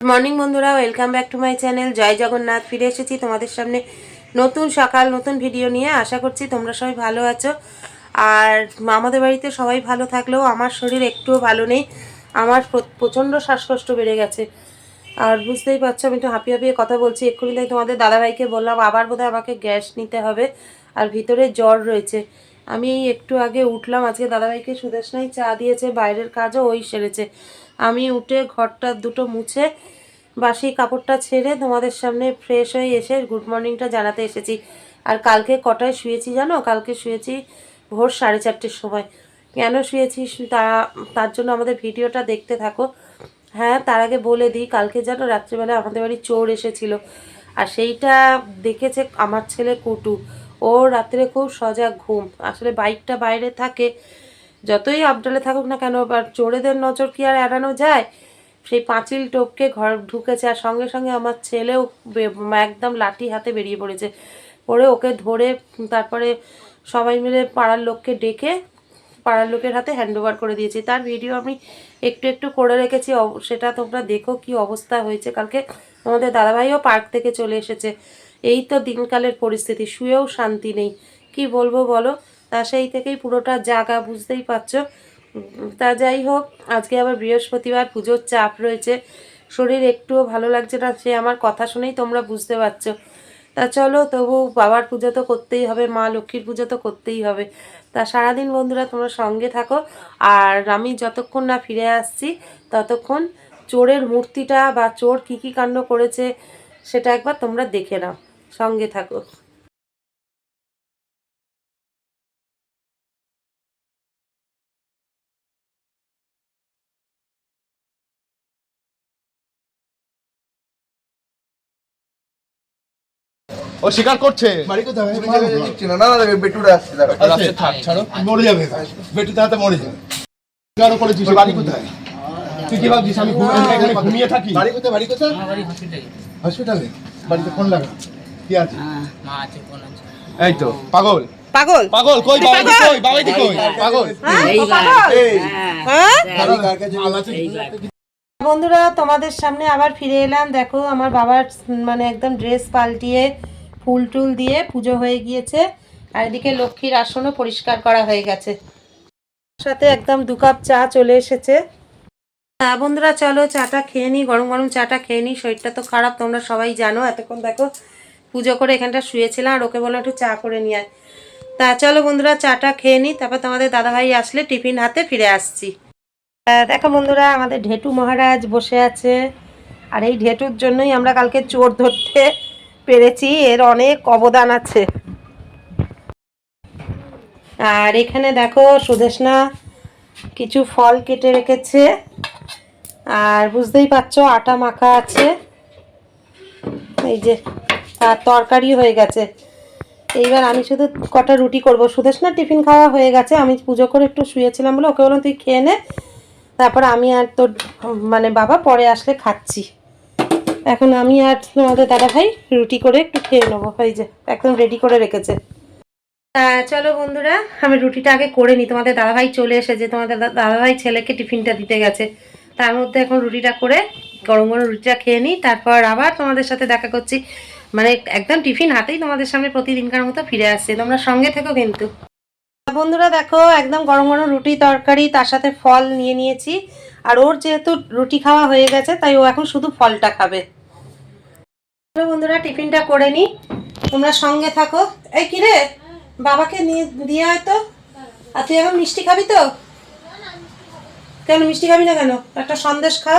Morning বন্ধুরা welcome back to my channel জয় জগন্নাথ, ফিরে এসেছি তোমাদের সামনে নতুন সকাল, নতুন ভিডিও নিয়ে। আশা করছি তোমরা সবাই ভালো আছো। আর আমাদের বাড়িতে সবাই ভালো থাকলেও আমার শরীর একটুও ভালো নেই। আমার প্রচণ্ড শ্বাসকষ্ট বেড়ে গেছে। আর বুঝতেই পারছ, আমি একটু হাঁপিয়ে হাঁপিয়ে কথা বলছি। এক্ষুনি তাই তোমাদের দাদাভাইকে বললাম, আবার বোধহয় আমাকে গ্যাস নিতে হবে। আর ভিতরে জ্বর রয়েছে। আমি এই একটু আগে উঠলাম, আজকে দাদাভাইকে সুদেশনাই চা দিয়েছে, বাইরের কাজও ওই সেরেছে। আমি উঠে ঘরটা দুটো মুছে বাসি কাপড়টা ছেড়ে তোমাদের সামনে ফ্রেশ হয়ে এসে গুড মর্নিংটা জানাতে এসেছি। আর কালকে কটায় শুয়েছি জানো? কালকে শুয়েছি ভোর সাড়ে চারটের সময়। কেন শুয়েছি? তা, তার জন্য আমাদের ভিডিওটা দেখতে থাকো। হ্যাঁ তার আগে বলে দিই, কালকে যেন রাত্রিবেলা আমাদের বাড়ি চোর এসেছিল। আর সেইটা দেখেছে আমার ছেলে কুটু। ও রাত্রে খুব সজাগ ঘুম। আসলে বাইকটা বাইরে থাকে। যতই আপডালে থাকুক না কেন আর চোরেদের নজর কি আর এড়ানো যায়? সেই পাঁচিল টপকে ঘর ঢুকেছে আর সঙ্গে সঙ্গে আমার ছেলেও একদম লাঠি হাতে বেরিয়ে পড়েছে। পরে ওকে ধরে তারপরে সবাই মিলে পাড়ার লোককে ডেকে পাড়ার লোকের হাতে হ্যান্ড ওভার করে দিয়েছি। তার ভিডিও আমি একটু একটু করে রেখেছি। সেটা তোমরা দেখো কি অবস্থা হয়েছে। কালকে আমাদের দাদাভাইও পার্ক থেকে চলে এসেছে। এই তো দিনকালের পরিস্থিতি, শুয়েও শান্তি নেই। কি বলব বলো? তা সেই থেকেই পুরোটা জাগা বুঝতেই পারছ। তা যাই হোক, আজকে আবার বৃহস্পতিবার, পুজোর চাপ রয়েছে। শরীর একটুও ভালো লাগছে না, সে আমার কথা শুনেই তোমরা বুঝতে পারছ। তা চলো, তবু বাবার পুজো তো করতেই হবে, মা লক্ষ্মীর পুজো তো করতেই হবে। তা সারাদিন বন্ধুরা, তোমরা সঙ্গে থাকো। আর আমি যতক্ষণ না ফিরে আসছি, ততক্ষণ চোরের মূর্তিটা বা চোর কী কী কাণ্ড করেছে, সেটা একবার তোমরা দেখে নাও। সঙ্গে থাকো। ও স্বীকার করছে। বাড়ি কোথায় না না আসছে আচ্ছা থাক ছাড়ো। মরে যাবে বেটু তাতে মরে যাবে। করেছিস বাড়ি কোথায়? তুই কি ভাবছিস আমি ঘুমিয়ে থাকি? বাড়ি কোথায় বাড়ি কোথায়? হসপিটালে হসপিটালে বাড়িতে ফোন লাগা। কি আছে? মা আছে এই তো পাগল। পাগল? পাগল কই বাবাইদি কই? বাবাইদি কই? পাগল। হ্যাঁ বন্ধুরা তোমাদের সামনে আবার ফিরে এলাম। দেখো আমার বাবার মানে একদম ড্রেস পাল্টিয়ে ফুল টুল দিয়ে পুজো হয়ে গিয়েছে। আর এদিকে লক্ষ্মীর আসনও পরিষ্কার করা হয়ে গেছে। সাথে একদম দু কাপ চা চলে এসেছে। হ্যাঁ বন্ধুরা চলো চাটা খেয়ে নিই গরম গরম চাটা খেয়ে নিই। শরীরটা তো খারাপ তোমরা সবাই জানো। এতক্ষণ দেখো পুজো করে এখানটা শুয়েছিলাম আর ওকে বললাম একটু চা করে নিয়ে আয়। তা চলো বন্ধুরা, চাটা খেয়ে নিই তারপর তোমাদের দাদাভাই আসলে টিফিন হাতে ফিরে আসছি। দেখো বন্ধুরা, আমাদের ঢেটু মহারাজ বসে আছে। আর এই ঢেটুর জন্যই আমরা কালকে চোর ধরতে পেরেছি, এর অনেক অবদান আছে। আর এখানে দেখো সুদেশনা কিছু ফল কেটে রেখেছে। আর বুঝতেই পারছ, আটা মাখা আছে। এই যে আর তরকারি হয়ে গেছে। এইবার আমি শুধু কটা রুটি করব। সুদেশনা টিফিন খাওয়া হয়ে গেছে। আমি পুজো করে একটু শুয়েছিলাম বলে ওকে বললাম, তুই খেয়ে নে। তারপর আমি আর তোর মানে বাবা পরে আসলে খাচ্ছি। এখন আমি আর তোমাদের দাদা ভাই রুটি করে একটু খেয়ে নেব। এই যে, একদম রেডি করে রেখেছে। চলো বন্ধুরা, আমি রুটিটা আগে করে নিই। তোমাদের দাদাভাই চলে এসেছে। তোমাদের দাদাভাই ছেলেকে টিফিনটা দিতে গেছে। তার মধ্যে এখন রুটিটা করে গরম গরম রুটিটা খেয়ে নিই। তারপর আবার তোমাদের সাথে দেখা করছি। মানে একদম টিফিন হাতেই তোমাদের সামনে প্রতিদিনকার মতো ফিরে আসছে, তোমরা সঙ্গে থেকো কিন্তু। বন্ধুরা দেখো, একদম গরম গরম রুটি তরকারি, তার সাথে ফল নিয়ে নিয়েছি। আর ওর যেহেতু রুটি খাওয়া হয়ে গেছে, তাই ও এখন শুধু ফলটা খাবে। বন্ধুরা, টিফিনটা করে নি। তোমরা সঙ্গে থাকো। এই কি রে? বাবাকে নিয়ে, দিয়ে আয় তো। আর তুই এখন মিষ্টি খাবি তো? কেন মিষ্টি খাবি না কেন? একটা সন্দেশ খা।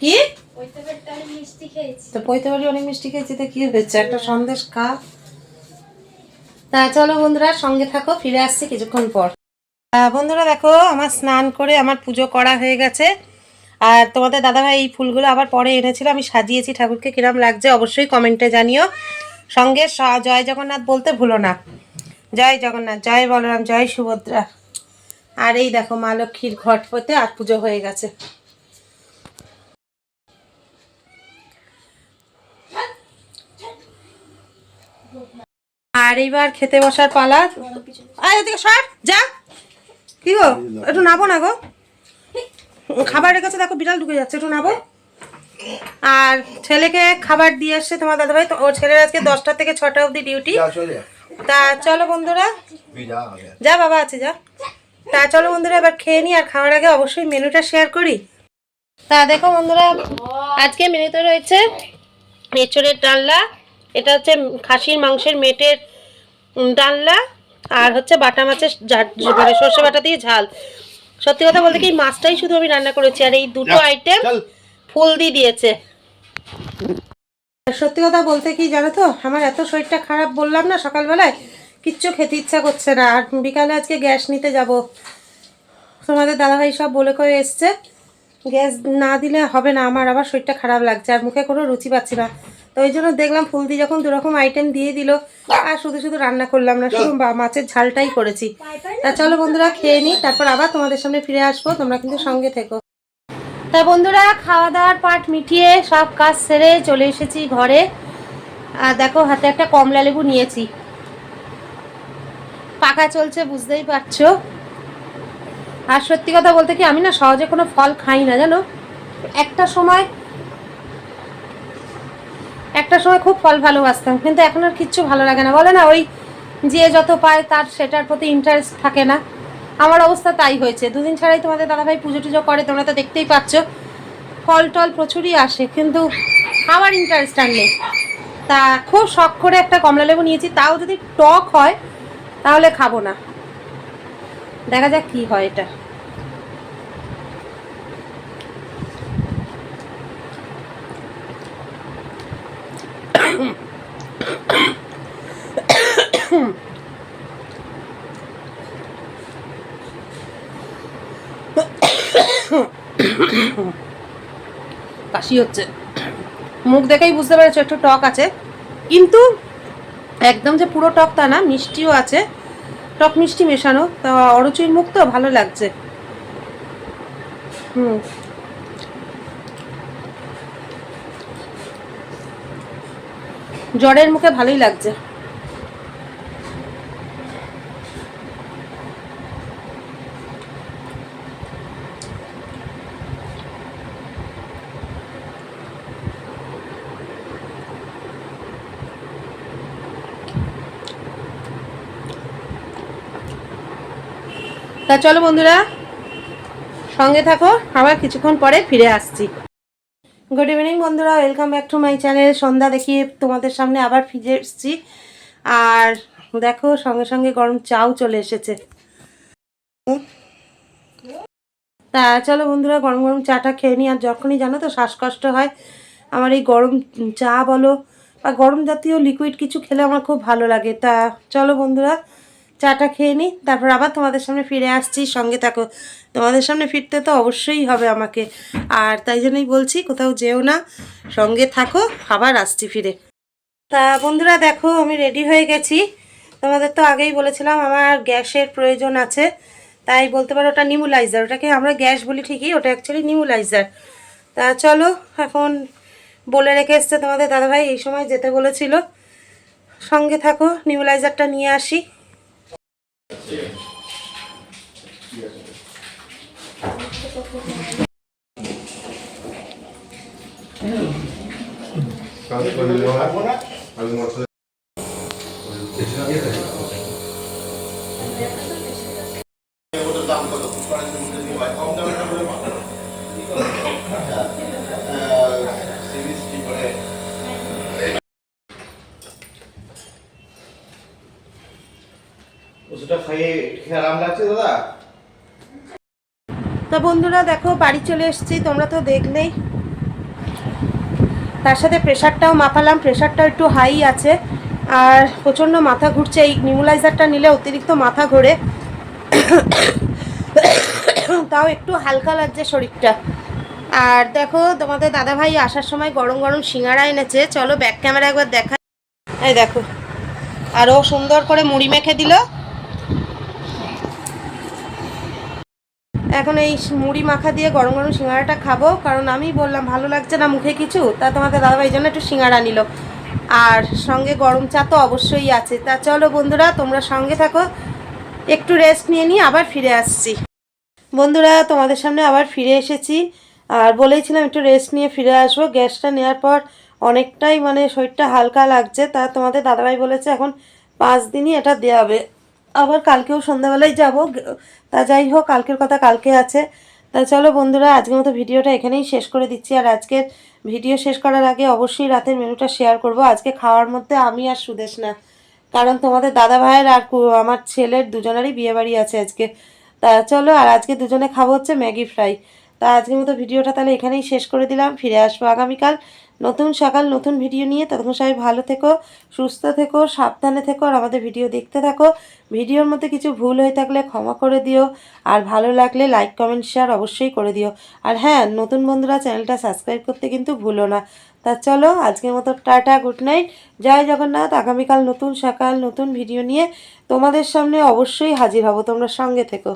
কি? তো পৈতে বাড়ি অনেক মিষ্টি খেয়েছি, তো কি হয়েছে? একটা সন্দেশ খা। তা চলো বন্ধুরা, সঙ্গে থাকো, ফিরে আসছি কিছুক্ষণ পর। বন্ধুরা দেখো, আমার স্নান করে আমার পুজো করা হয়ে গেছে। আর তোমাদের দাদাভাই এই ফুলগুলো আবার পরে এনেছিল, আমি সাজিয়েছি, ঠাকুরকে কিরম লাগছে, অবশ্যই কমেন্টে জানিও। সঙ্গে জয় জগন্নাথ বলতে ভুলো না। জয় জগন্নাথ, জয় বলরাম, জয় সুভদ্রা। আর এই দেখো, মা লক্ষ্মীর ঘট পতে আর পুজো হয়ে গেছে। আর এইবার খেতে বসার পালা। আয় ওদিকে সর যা। কি গো? একটু নাবো না গো? খাবার রেখেছে দেখো বিড়াল ঢুকে যাচ্ছে একটু নাবো। আর ছেলেকে খাবার দিয়ে আসছে তোমার দাদাভাই তো ওর ছেলের আজকে দশটা থেকে ছটা অবধি ডিউটি। তা চলো বন্ধুরা। যা বাবা আছে যা। তা চলো বন্ধুরা এবার খেয়ে নিই আর খাওয়ার আগে অবশ্যই মেনুটা শেয়ার করি। তা দেখো বন্ধুরা আজকে মেনুতে রয়েছে এঁচড়ের ডালনা এটা হচ্ছে খাসির মাংসের মেটের ডালনা আর হচ্ছে বাটা মাছের মানে সর্ষে বাটা দিয়ে ঝাল। সত্যি কথা বলতে কি এই মাছটাই শুধু আমি রান্না করেছি আর এই দুটো আইটেম ফুল দিয়ে দিয়েছে। সত্যি কথা বলতে কি জানো তো আমার এত শরীরটা খারাপ বললাম না সকালবেলায় কিচ্ছু খেতে ইচ্ছা করছে না। আর বিকালে আজকে গ্যাস নিতে যাব। তোমাদের দাদাভাই সব বলে করে এসছে গ্যাস না দিলে হবে না আমার আবার শরীরটা খারাপ লাগছে আর মুখে কোনো রুচি পাচ্ছি না। তো ওই জন্য দেখলাম ফুলদি যখন দুরকম আইটেম দিয়ে দিল, আর শুধু শুধু রান্না করলাম না, শুধু মাছের ঝালটাই করেছি। তা চলো বন্ধুরা, খেয়ে নিই তারপর আবার তোমাদের সামনে ফিরে আসব, তোমরা কিন্তু সঙ্গে থেকো। তা বন্ধুরা খাওয়া দাওয়ার পাট মিটিয়ে সব কাজ সেরে চলে এসেছি ঘরে। আর দেখো, হাতে একটা কমলা লেবু নিয়েছি। পাকা চলছে, বুঝতেই পারছ। আর সত্যি কথা বলতে কি, আমি না সহজে কোনো ফল খাই না, জানো? একটা সময় একটা সময় খুব ফল ভালোবাসতাম কিন্তু এখন আর কিচ্ছু ভালো লাগে না। বলে না, ওই যে যত পায় তার সেটার প্রতি ইন্টারেস্ট থাকে না। আমার অবস্থা তাই হয়েছে। দুদিন ছাড়াই তোমাদের দাদাভাই পুজো টুজো করে, তোমরা তো দেখতেই পাচ্ছ। ফল টল প্রচুরই আসে, কিন্তু আমার ইন্টারেস্ট আর নেই। তা খুব শখ করে একটা কমলা লেবু নিয়েছি, তাও যদি টক হয়, তাহলে খাব না। দেখা যাক কি হয় এটা। কাশি হচ্ছে। মুখ দেখেই বুঝতে পেরেছ, একটু টক আছে। কিন্তু একদম যে পুরো টক তা না, মিষ্টিও আছে। টক মিষ্টি মেশানো, তা অরুচির মুখ তো ভালো লাগছে। হুম। জ্বরের মুখে ভালোই লাগছে। তা চলো বন্ধুরা, সঙ্গে থাকো, আবার কিছুক্ষণ পরে ফিরে আসছি। গুড ইভিনিং বন্ধুরা welcome back to my channel সন্ধ্যা দেখিয়ে তোমাদের সামনে আবার ফিরে এসেছি। আর দেখো, সঙ্গে সঙ্গে গরম চাও চলে এসেছে। তা চলো বন্ধুরা, গরম গরম চাটা খেয়ে নিই। আর যখনই জানো তো, শ্বাসকষ্ট হয়। আমার এই গরম চা বলো, বা গরম জাতীয় লিকুইড কিছু খেলে আমার খুব ভালো লাগে। তা চলো বন্ধুরা চাটা খেয়ে নিই তারপর আবার তোমাদের সামনে ফিরে আসছি, সঙ্গে থাকো। তোমাদের সামনে ফিরতে তো অবশ্যই হবে আমাকে। আর তাই জন্যই বলছি, কোথাও যেও না, সঙ্গে থাকো, আবার আসছি ফিরে। তা বন্ধুরা দেখো, আমি রেডি হয়ে গেছি। তোমাদের তো আগেই বলেছিলাম, আমার গ্যাসের প্রয়োজন আছে। তাই বলতে পারো ওটা নিমুলাইজার, ওটাকে আমরা গ্যাস বলি ঠিকই, ওটা অ্যাকচুয়ালি নিমুলাইজার। তা চলো, এখন বলে রেখে এসছে তোমাদের দাদাভাই, এই সময় যেতে বলেছিল। সঙ্গে থাকো, নিমুলাইজারটা নিয়ে আসি। ওষুধটা খাইয়ে খেয়ে আরাম লাগছে দাদা? তা বন্ধুরা দেখো বাড়ি চলে এসেছি তোমরা তো দেখলেই। তার সাথে প্রেশারটাও মাপালাম, প্রেশারটাও একটু হাই আছে। আর প্রচণ্ড মাথা ঘুরছে, এই নিমুলাইজারটা নিলে অতিরিক্ত মাথা ঘোরে। তাও একটু হালকা লাগছে শরীরটা। আর দেখো, তোমাদের দাদাভাই আসার সময় গরম গরম সিঙ্গারা এনেছে। চলো ব্যাক ক্যামেরা একবার দেখা এই দেখো আরও সুন্দর করে মুড়ি মেখে দিল। এখন এই মুড়ি মাখা দিয়ে গরম গরম সিঙ্গারাটা খাব, কারণ আমি বললাম, ভালো লাগছে না মুখে কিছু? তা তোমাদের দাদাভাই জন্য একটু সিঙ্গারা নিল। আর সঙ্গে গরম চা তো অবশ্যই আছে। তা চলো বন্ধুরা, তোমরা সঙ্গে থাকো, একটু রেস্ট নিয়ে নিয়ে আবার ফিরে আসছি। বন্ধুরা, তোমাদের সামনে আবার ফিরে এসেছি। আর বলেইছিলাম একটু রেস্ট নিয়ে ফিরে আসব। গ্যাসটা নেওয়ার পর অনেকটাই মানে শরীরটা হালকা লাগছে। তা তোমাদের দাদাভাই বলেছে, এখন পাঁচ দিনই এটা দেওয়া হবে। আবার কালকেও সন্ধ্যাবেলায় যাব। তা যাই হোক, কালকের কথা কালকে আছে। তা চলো বন্ধুরা, আজকের মতো ভিডিওটা এখানেই শেষ করে দিচ্ছি। আর আজকের ভিডিও শেষ করার আগে অবশ্যই রাতের মেনুটা শেয়ার করব। আজকে খাওয়ার মধ্যে আমি আর সুদেশ না। কারণ তোমাদের দাদা ভাইয়ের আর আমার ছেলের দুজনেরই বিয়েবাড়ি আছে আজকে। তা চলো, আর আজকে দুজনে খাব হচ্ছে ম্যাগি ফ্রাই। তা আজকের মতো ভিডিওটা তাহলে এখানেই শেষ করে দিলাম। ফিরে আসব আগামীকাল। নতুন সকাল, নতুন ভিডিও নিয়ে ততক্ষণ সবাই ভালো থেকো, সুস্থ থেকো, সাবধানে থেকো আর আমাদের ভিডিও দেখতে থাকো। ভিডিওর মধ্যে কিছু ভুল হয়ে থাকলে ক্ষমা করে দিও আর ভালো লাগলে লাইক কমেন্ট শেয়ার অবশ্যই করে দিও। আর হ্যাঁ নতুন বন্ধুরা চ্যানেলটা সাবস্ক্রাইব করতে কিন্তু ভুলো না। তা চলো, আজকের মতো টাটা গুড নাইট জয় জগন্নাথ, আগামীকাল নতুন সকাল, নতুন ভিডিও নিয়ে তোমাদের সামনে অবশ্যই হাজির হব, তোমরা সঙ্গে থেকো।